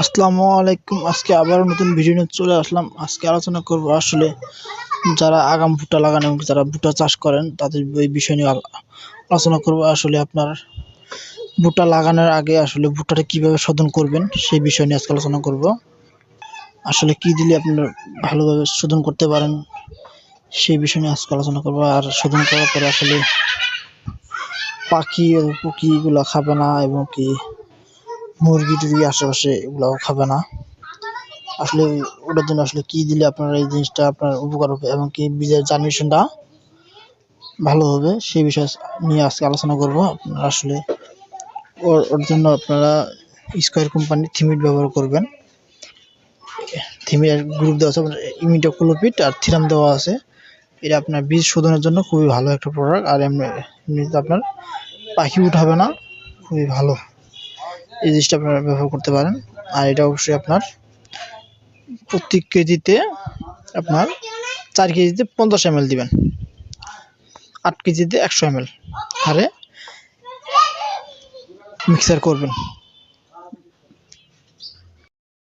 আসসালামু আলাইকুম। আজকে আবারও নতুন ভিডিও নিয়ে চলে আসলাম। আজকে আলোচনা করব আসলে যারা আগাম ভুট্টা লাগান এবং যারা ভুট্টা চাষ করেন, তাদের ওই বিষয় নিয়ে আলোচনা করব। আসলে আপনার ভুট্টা লাগানোর আগে আসলে ভুট্টাটা কীভাবে শোধন করবেন, সেই বিষয় নিয়ে আজকে আলোচনা করব। আসলে কি দিলে আপনার ভালোভাবে শোধন করতে পারেন, সেই বিষয় নিয়ে আজকে আলোচনা করব। আর শোধন করার পরে আসলে পাখি ও পুকি এগুলো খাবে না এবং কি মুরগি টুরগি আশেপাশে এগুলাও খাবে না। আসলে ওটার জন্য আসলে কি দিলে আপনার এই জিনিসটা আপনার উপকার হবে এবং কি বীজের জার্মিনেশনটা ভালো হবে, সেই বিষয়ে নিয়ে আজকে আলোচনা করব। আপনারা আসলে ওর ওর জন্য আপনারা স্কোয়ার কোম্পানির থিমিট ব্যবহার করবেন। থিমির গ্রুপ দেওয়া আছে ইমিটোক্লোপিট আর থিরাম দেওয়া আছে। এটা আপনার বীজ শোধনের জন্য খুবই ভালো একটা প্রোডাক্ট আর এমনি, এমনিতে আপনার পাখি উঠাবে না, খুবই ভালো। এই জিনিসটা আপনারা ব্যবহার করতে পারেন। আর এটা অবশ্যই আপনার প্রতি কেজিতে আপনার চার কেজিতে পঞ্চাশ এম দিবেন। আট কেজিতে একশো এম হারে মিক্সার করবেন।